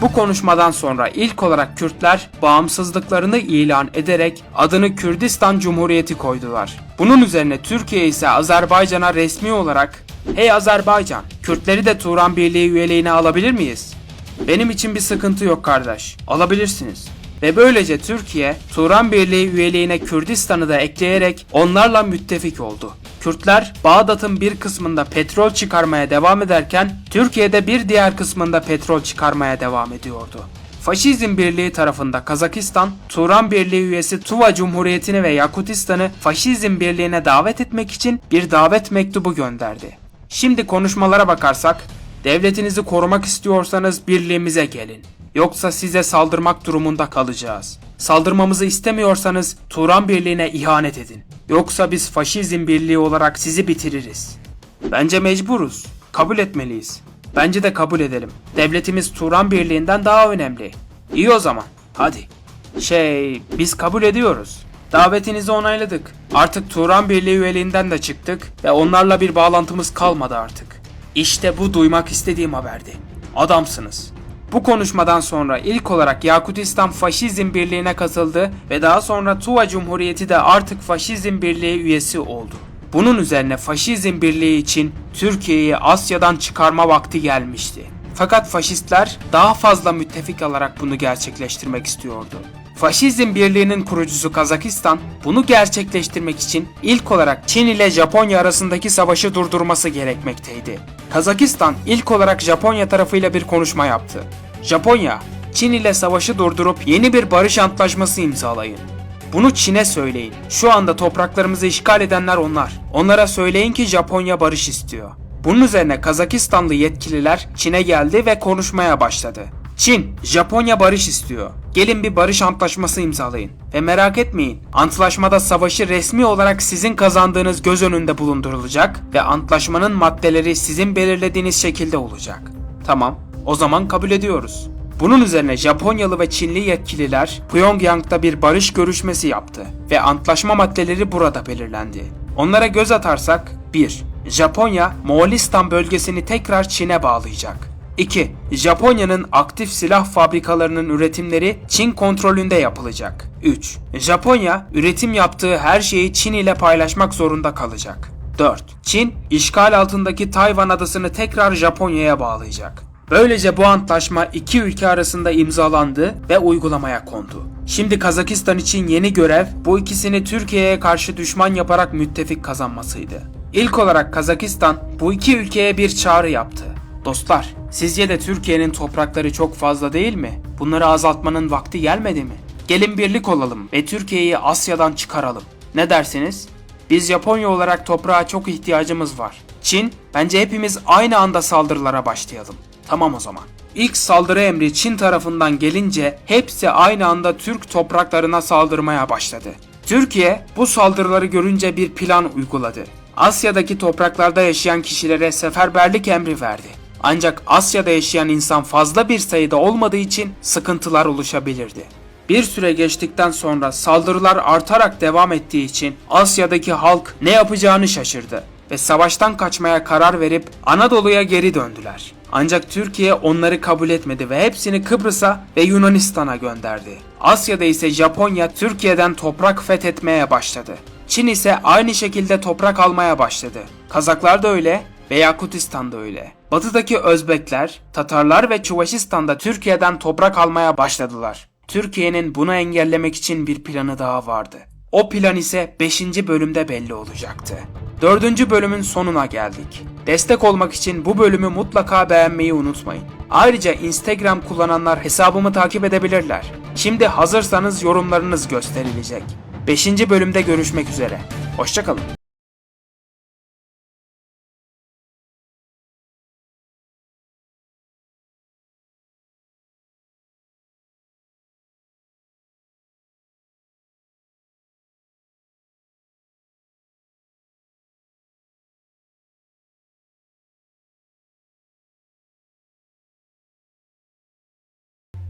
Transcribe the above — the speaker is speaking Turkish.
Bu konuşmadan sonra ilk olarak Kürtler bağımsızlıklarını ilan ederek adını Kürdistan Cumhuriyeti koydular. Bunun üzerine Türkiye ise Azerbaycan'a resmi olarak "Hey Azerbaycan, Kürtleri de Turan Birliği üyeliğine alabilir miyiz?" Benim için bir sıkıntı yok kardeş. Alabilirsiniz. Ve böylece Türkiye, Turan Birliği üyeliğine Kürdistan'ı da ekleyerek onlarla müttefik oldu. Kürtler, Bağdat'ın bir kısmında petrol çıkarmaya devam ederken, Türkiye'de bir diğer kısmında petrol çıkarmaya devam ediyordu. Faşizm Birliği tarafında Kazakistan, Turan Birliği üyesi Tuva Cumhuriyeti'ni ve Yakutistan'ı Faşizm Birliği'ne davet etmek için bir davet mektubu gönderdi. Şimdi konuşmalara bakarsak, devletinizi korumak istiyorsanız birliğimize gelin. Yoksa size saldırmak durumunda kalacağız. Saldırmamızı istemiyorsanız Turan Birliği'ne ihanet edin. Yoksa biz Faşizm Birliği olarak sizi bitiririz. Bence mecburuz. Kabul etmeliyiz. Bence de kabul edelim. Devletimiz Turan Birliği'nden daha önemli. İyi o zaman. Hadi. Şey, biz kabul ediyoruz. Davetinizi onayladık. Artık Turan Birliği üyeliğinden de çıktık ve onlarla bir bağlantımız kalmadı artık. İşte bu duymak istediğim haberdi. Adamsınız. Bu konuşmadan sonra ilk olarak Yakutistan Faşizm Birliği'ne katıldı ve daha sonra Tuva Cumhuriyeti de artık Faşizm Birliği üyesi oldu. Bunun üzerine Faşizm Birliği için Türkiye'yi Asya'dan çıkarma vakti gelmişti. Fakat faşistler daha fazla müttefik alarak bunu gerçekleştirmek istiyordu. Faşizm Birliği'nin kurucusu Kazakistan bunu gerçekleştirmek için ilk olarak Çin ile Japonya arasındaki savaşı durdurması gerekmekteydi. Kazakistan ilk olarak Japonya tarafıyla bir konuşma yaptı. Japonya, Çin ile savaşı durdurup yeni bir barış antlaşması imzalayın. Bunu Çin'e söyleyin. Şu anda topraklarımızı işgal edenler onlar. Onlara söyleyin ki Japonya barış istiyor. Bunun üzerine Kazakistanlı yetkililer Çin'e geldi ve konuşmaya başladı. Çin, Japonya barış istiyor. Gelin bir barış antlaşması imzalayın. Ve merak etmeyin, antlaşmada savaşı resmi olarak sizin kazandığınız göz önünde bulundurulacak ve antlaşmanın maddeleri sizin belirlediğiniz şekilde olacak. Tamam, o zaman kabul ediyoruz. Bunun üzerine Japonyalı ve Çinli yetkililer Pyongyang'da bir barış görüşmesi yaptı ve antlaşma maddeleri burada belirlendi. Onlara göz atarsak 1. Japonya, Moğolistan bölgesini tekrar Çin'e bağlayacak. 2. Japonya'nın aktif silah fabrikalarının üretimleri Çin kontrolünde yapılacak. 3. Japonya, üretim yaptığı her şeyi Çin ile paylaşmak zorunda kalacak. 4. Çin, işgal altındaki Tayvan adasını tekrar Japonya'ya bağlayacak. Böylece bu antlaşma iki ülke arasında imzalandı ve uygulamaya kondu. Şimdi Kazakistan için yeni görev bu ikisini Türkiye'ye karşı düşman yaparak müttefik kazanmasıydı. İlk olarak Kazakistan bu iki ülkeye bir çağrı yaptı. Dostlar, sizce de Türkiye'nin toprakları çok fazla değil mi? Bunları azaltmanın vakti gelmedi mi? Gelin birlik olalım ve Türkiye'yi Asya'dan çıkaralım. Ne dersiniz? Biz Japonya olarak toprağa çok ihtiyacımız var. Çin, bence hepimiz aynı anda saldırılara başlayalım. Tamam o zaman. İlk saldırı emri Çin tarafından gelince hepsi aynı anda Türk topraklarına saldırmaya başladı. Türkiye bu saldırıları görünce bir plan uyguladı. Asya'daki topraklarda yaşayan kişilere seferberlik emri verdi. Ancak Asya'da yaşayan insan fazla bir sayıda olmadığı için sıkıntılar oluşabilirdi. Bir süre geçtikten sonra saldırılar artarak devam ettiği için Asya'daki halk ne yapacağını şaşırdı ve savaştan kaçmaya karar verip Anadolu'ya geri döndüler. Ancak Türkiye onları kabul etmedi ve hepsini Kıbrıs'a ve Yunanistan'a gönderdi. Asya'da ise Japonya Türkiye'den toprak fethetmeye başladı. Çin ise aynı şekilde toprak almaya başladı. Kazaklar da öyle ve Yakutistan da öyle. Batıdaki Özbekler, Tatarlar ve Çuvaşistan'da Türkiye'den toprak almaya başladılar. Türkiye'nin bunu engellemek için bir planı daha vardı. O plan ise 5. bölümde belli olacaktı. 4. bölümün sonuna geldik. Destek olmak için bu bölümü mutlaka beğenmeyi unutmayın. Ayrıca Instagram kullananlar hesabımı takip edebilirler. Şimdi hazırsanız yorumlarınız gösterilecek. 5. bölümde görüşmek üzere. Hoşçakalın.